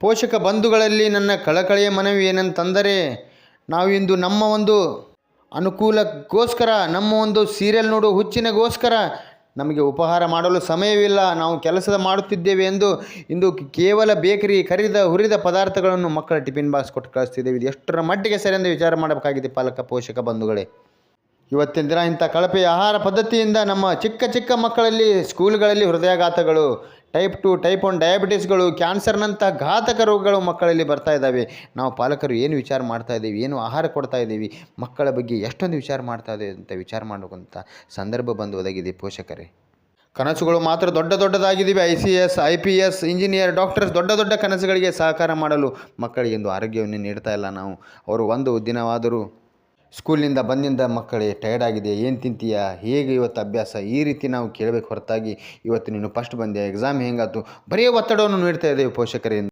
ಪೋಷಕ ಬಂಧುಗಳಲ್ಲಿ ನನ್ನ ಕಳಕಳಿಯ ಮನವಿ ಏನಂತಂದರೆ, ನಾವಿಂದು ನಮ್ಮ ಒಂದು ಅನುಕೂಲಕ್ಕೋಸ್ಕರ, ನಮ್ಮ ಒಂದು ಸೀರಿಯಲ್ ನೋಡುವ ಹುಚ್ಚಿನಗೋಸ್ಕರ ನಮಗೆ ಉಪಹಾರ ಮಾಡಲು ಸಮಯವಿಲ್ಲ. ನಾವು ಕೆಲಸದ ಮಾಡುತ್ತಿದ್ದೇವೆ ಎಂದು ಇಂದು ಕೇವಲ ಬೇಕರಿ ಕರಿದ ಹುರಿದ ಪದಾರ್ಥಗಳನ್ನು ಮಕ್ಕಳ ಟಿಫಿನ್ ಬಾಕ್ಸ್ ಕೊಟ್ಟು ಕಳಿಸ್ತಿದ್ದೇವೆ. ಇದು ಎಷ್ಟರ ಮಟ್ಟಿಗೆ ಸರಿ ಎಂದು ವಿಚಾರ ಮಾಡಬೇಕಾಗಿದೆ ಪಾಲಕ, ಪೋಷಕ ಬಂಧುಗಳೇ. ಇವತ್ತಿನ ದಿನ ಇಂಥ ಕಳಪೆ ಆಹಾರ ಪದ್ಧತಿಯಿಂದ ನಮ್ಮ ಚಿಕ್ಕ ಚಿಕ್ಕ ಮಕ್ಕಳಲ್ಲಿ, ಸ್ಕೂಲ್ಗಳಲ್ಲಿ ಹೃದಯಾಘಾತಗಳು ಟೈಪ್ ಟು, ಟೈಪ್ ಒನ್ ಡಯಾಬಿಟಿಸ್ಗಳು, ಕ್ಯಾನ್ಸರ್ನಂಥ ಘಾತಕ ರೋಗಗಳು ಮಕ್ಕಳಲ್ಲಿ ಬರ್ತಾ ಇದ್ದಾವೆ. ನಾವು ಪಾಲಕರು ಏನು ವಿಚಾರ ಮಾಡ್ತಾ ಇದ್ದೀವಿ, ಏನು ಆಹಾರ ಕೊಡ್ತಾ ಇದ್ದೀವಿ, ಮಕ್ಕಳ ಬಗ್ಗೆ ಎಷ್ಟೊಂದು ವಿಚಾರ ಮಾಡ್ತಾ ಇದೆ ಅಂತ ವಿಚಾರ ಮಾಡುವಂಥ ಸಂದರ್ಭ ಬಂದು ಒದಗಿದೆ ಪೋಷಕರೇ. ಕನಸುಗಳು ಮಾತ್ರ ದೊಡ್ಡ ದೊಡ್ಡದಾಗಿದ್ದೀವಿ. I C S, I P S, engineer, doctors ದೊಡ್ಡ ದೊಡ್ಡ ಕನಸುಗಳಿಗೆ ಸಹಕಾರ ಮಾಡಲು ಮಕ್ಕಳಿಗೆ ಒಂದು ಆರೋಗ್ಯವನ್ನು ನೀಡ್ತಾ ಇಲ್ಲ ನಾವು. ಅವರು ಒಂದು ದಿನವಾದರೂ ಸ್ಕೂಲಿನಿಂದ ಬಂದಿಂದ ಮಕ್ಕಳೇ ಟಯರ್ಡ್ ಆಗಿದೆ ಏನು ತಿಂತೀಯಾ? ಹೇಗೆ ಇವತ್ತು ಅಭ್ಯಾಸ? ಈ ರೀತಿ ನಾವು ಕೇಳಬೇಕು ಹೊರತಾಗಿ ಇವತ್ತು ನೀನು ಫಸ್ಟ್ ಬಂದೆ ಎಕ್ಸಾಮ್ ಹೆಂಗಾಯ್ತು? ಬರೀ ಒತ್ತಡವನ್ನು ನೀಡ್ತಾ ಇದ್ದೇವೆ ಪೋಷಕರಿಂದ